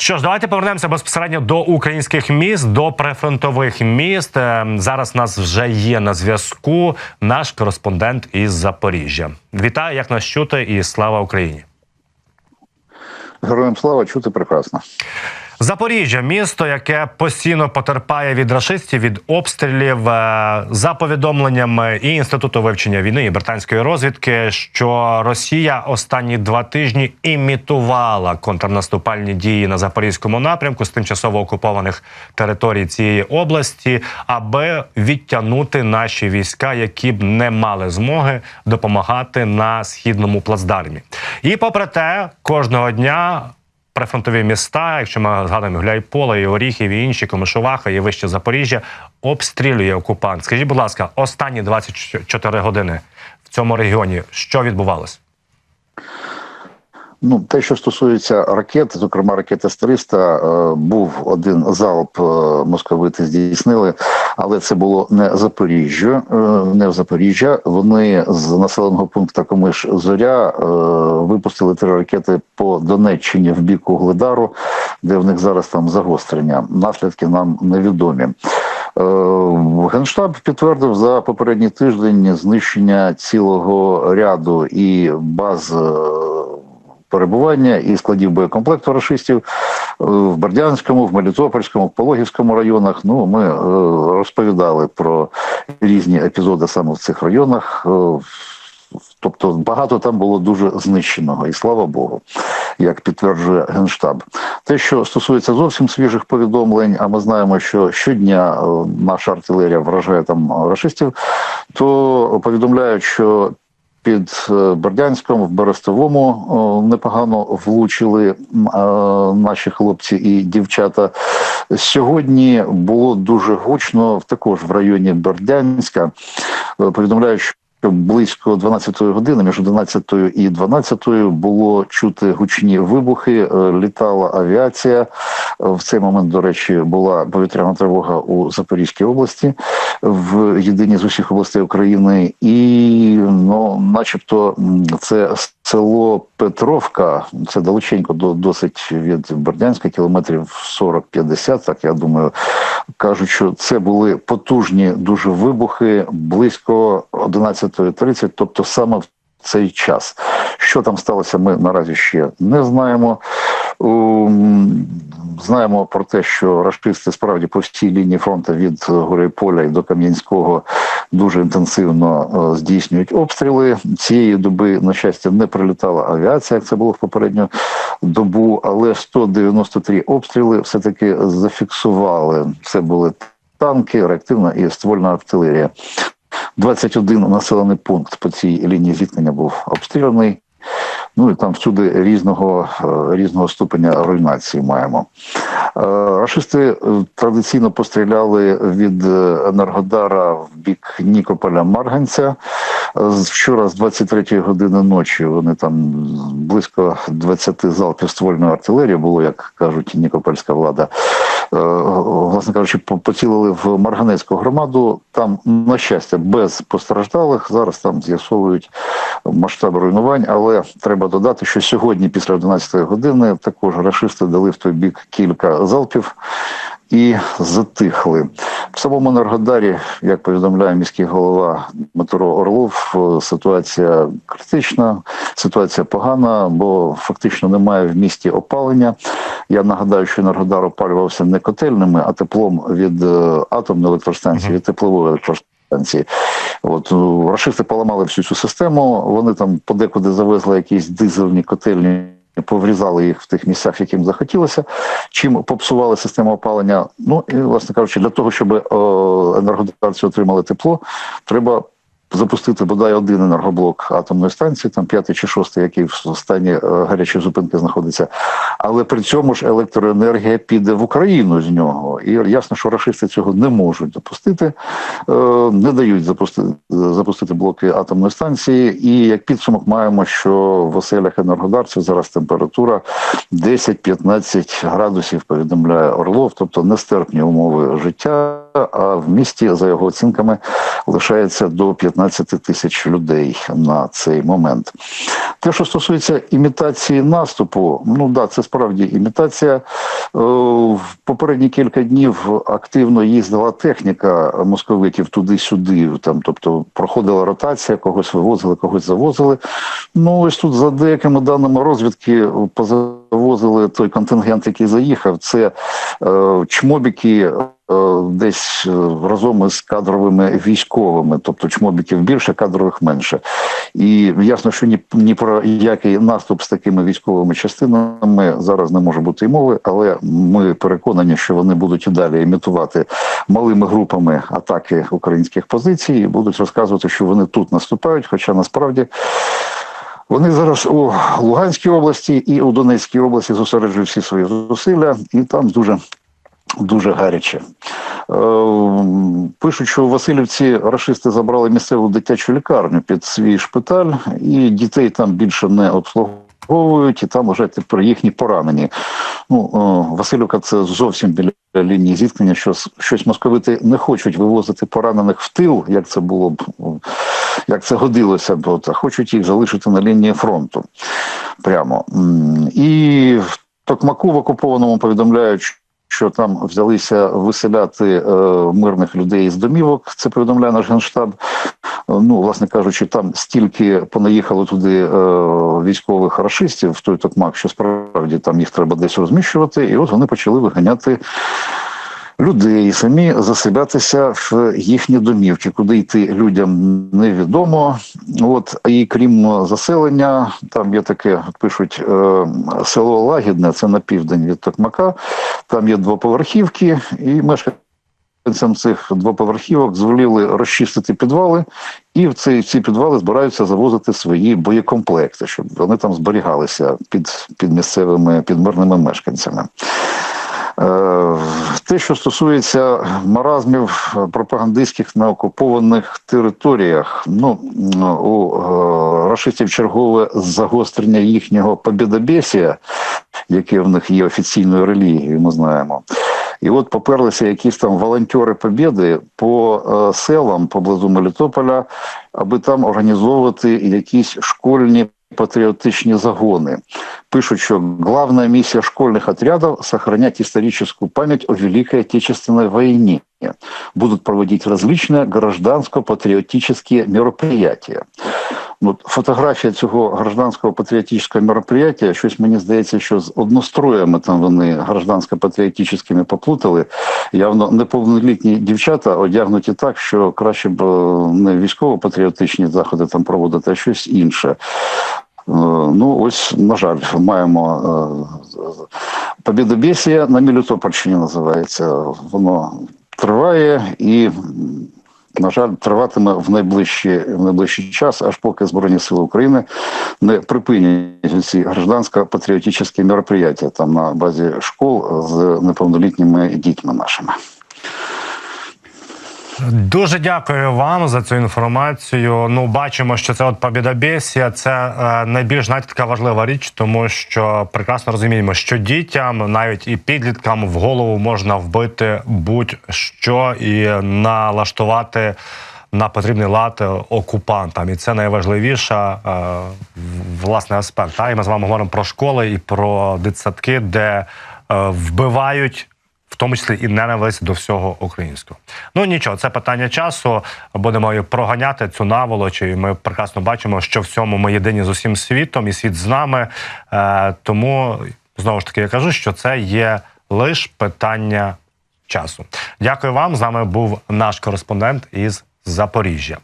Що ж, давайте повернемося безпосередньо до українських міст, до прифронтових міст. Е, Зараз нас вже є на зв'язку наш кореспондент із Запоріжжя. Вітаю, як нас чути, і слава Україні. Героям слава чути прекрасно. Запоріжжя місто, яке постійно потерпає від рашистів, від обстрілів Е, за повідомленнями і інституту вивчення війни і британської розвідки, що Росія останні два тижні імітувала контрнаступальні дії на запорізькому напрямку з тимчасово окупованих територій цієї області, аби відтягнути наші війська, які б не мали змоги допомагати на східному плацдармі. І попри те, кожного дня прифронтові міста, якщо ми згадуємо Гуляйполе, і Оріхів, і інші Комишуваха, і вище Запоріжжя, обстрілює окупант. Скажіть, будь ласка, останні 24 години в цьому регіоні що відбувалось? Ну, те, що стосується ракет, зокрема ракет С-300, е, був один залп е, московити здійснили, але це було не Запоріжжя, е, не в Запоріжжя. Вони з населеного пункту Комиш Зоря випустили три ракети по Донеччині в бік Угледару, де в них зараз там загострення. Наслідки нам невідомі. Генштаб підтвердив за попередній тиждень знищення цілого ряду і баз. Перебування і складів боєкомплекту рашистів е, в Бердянському, в Мелітопольському, в Пологівському районах. Ну ми е, розповідали про різні епізоди саме в цих районах. Е, Тобто багато там було дуже знищеного, і слава Богу, як підтверджує Генштаб. Те, що стосується зовсім свіжих повідомлень, а ми знаємо, що щодня наша артилерія вражає там рашистів, то повідомляють, що під е, Бердянськом в Берестовому непогано влучили е, наші хлопці і дівчата. Сьогодні було дуже гучно, також в районі Бердянська. Е, Повідомляють, що близько 12-ї години, між 11 і 12 було чути гучні вибухи, е, літала авіація. Е, В цей момент, до речі, була повітряна тривога у Запорізькій області в єдиній з усіх областей України, і ну, начебто, це село Петровка, це далеченько до досить від Бердянська, кілометрів 40-50, Так я думаю, кажуть, що це були потужні дуже вибухи близько 11.30, тобто саме в цей час. Що там сталося, ми наразі ще не знаємо. Ем, Знаємо про те, що рашисти справді по всій лінії фронту від Гурейполя і до Кам'янського дуже інтенсивно е, здійснюють обстріли. Цієї доби, на щастя, не прилітала авіація, як це було в попередню добу, але 193 обстріли все-таки зафіксували. Це були танки, реактивна і ствольна артилерія. 21 населений пункт по цій лінії зіткнення був обстріляний. Ну і там всюди різного е, різного ступеня руйнації маємо. Е, Рашисти е, традиційно постріляли від Енергодара в бік Нікополя Марганця. Вчора з 23-ї години ночі вони там близько 20 залпів ствольної артилерії було, як кажуть нікопольська влада. Е, Власне кажучи, поцілили в Марганецьку громаду. Там, на щастя, без постраждалих. Зараз там з'ясовують масштаб руйнувань, але треба додати, що сьогодні, після 11 години, також рашисти дали в той бік кілька залпів і затихли. В самому Енергодарі, як повідомляє міський голова Дмитро Орлов, е, ситуація критична, ситуація погана, бо фактично немає в місті опалення. Я нагадаю, що Енергодар опалювався не котельними, а теплом від е, атомної електростанції, від теплової електростанції. От ну, рашисти поламали всю цю систему. Вони там подекуди завезли якісь дизельні котельні. Поврізали їх в тих місцях, яким захотілося, чим попсували систему опалення. Ну і власне кажучи, для того, щоб енергодарці отримали тепло, треба запустити бодай один енергоблок атомної станції, там п'ятий чи шостий, який в стані е, гарячої зупинки знаходиться. Але при цьому ж електроенергія піде в Україну з нього. І ясно, що рашисти цього не можуть допустити, е, не дають запустити, запустити блоки атомної станції. І як підсумок маємо, що в оселях енергодарців зараз температура 10-15 градусів, повідомляє Орлов, тобто нестерпні умови життя. А в місті, за його оцінками, лишається до 15 тисяч людей на цей момент. Те, що стосується імітації наступу, ну да, це справді імітація. Е, В попередні кілька днів активно їздила техніка московитів туди-сюди. Там, тобто проходила ротація, когось вивозили, когось завозили. Ну ось тут за деякими даними розвідки позавозили той контингент, який заїхав. Це е, чмобіки. Е, Десь е, разом із кадровими військовими, тобто чмобіків більше, кадрових менше. І ясно, що ні, ні про який наступ з такими військовими частинами зараз не може бути й мови, але ми переконані, що вони будуть і далі імітувати малими групами атаки українських позицій і будуть розказувати, що вони тут наступають, хоча насправді. Вони зараз у Луганській області і у Донецькій області зосереджують всі свої зусилля, і там дуже дуже гаряче. Е, Пишуть, що у Васильівці рашисти забрали місцеву дитячу лікарню під свій шпиталь, і дітей там більше не обслуговують, і там вже тепер їхні поранені. Ну, е, Васильівка це зовсім біля лінії зіткнення, що щось московити не хочуть вивозити поранених в тил, як це було б, як це годилося б, от, а хочуть їх залишити на лінії фронту. Прямо. І в Токмаку в окупованому повідомляють, що там взялися виселяти е, мирних людей з домівок. Це повідомляє наш генштаб. Ну, власне кажучи, там стільки понаїхало туди е, військових рашистів в той токмак, що справді там їх треба десь розміщувати, і от вони почали виганяти. Людей самі заселятися в їхні домівки, куди йти людям невідомо. От і крім заселення, там є таке, пишуть е, село Лагідне, це на південь від Токмака. Там є двоповерхівки, і мешканцям цих двоповерхівок зволіли розчистити підвали, і в ці, ці підвали збираються завозити свої боєкомплекти, щоб вони там зберігалися під, під місцевими під мешканцями. Е, Те, що стосується маразмів пропагандистських на окупованих територіях, ну у е, рашистів чергове загострення їхнього побєдобєсія, яке в них є офіційною релігією, ми знаємо. І от поперлися якісь там волонтери Побєди по е, селам поблизу Мелітополя, аби там організовувати якісь школьні патриотичные загоны. Пишут, что главная миссия школьных отрядов – сохранять историческую память о Великой Отечественной войне. Будут проводить различные гражданско-патриотические мероприятия. Ну, От фотографія цього гражданського патріотичного мероприятия, щось мені здається, що з одностроями там вони граждансько-патріотичними поплутали. Явно неповнолітні дівчата одягнуті так, що краще б е, не військово-патріотичні заходи там проводити, а щось інше. Е, Ну, ось, на жаль, маємо е, Побєдобєсія на Мелітопольщині називається. Воно триває і, на жаль, триватиме в найближчий, в найближчий час, аж поки Збройні Сили України не припинять ці граждансько-патріотичні мероприятия там на базі школ з неповнолітніми дітьми нашими. Дуже дякую вам за цю інформацію. Ну, бачимо, що це от побідобєсія, це е, найбільш знаєте, така важлива річ, тому що прекрасно розуміємо, що дітям, навіть і підліткам в голову можна вбити будь-що і налаштувати на потрібний лад окупантам. І це найважливіша е, власне аспект. Та? І ми з вами говоримо про школи і про дитсадки, де е, вбивають тому числі і ненависть до всього українського. Ну нічого, це питання часу. Будемо проганяти цю наволоч. І ми прекрасно бачимо, що в цьому ми єдині з усім світом, і світ з нами. Е, тому знову ж таки я кажу, що це є лише питання часу. Дякую вам. З нами був наш кореспондент із Запоріжжя.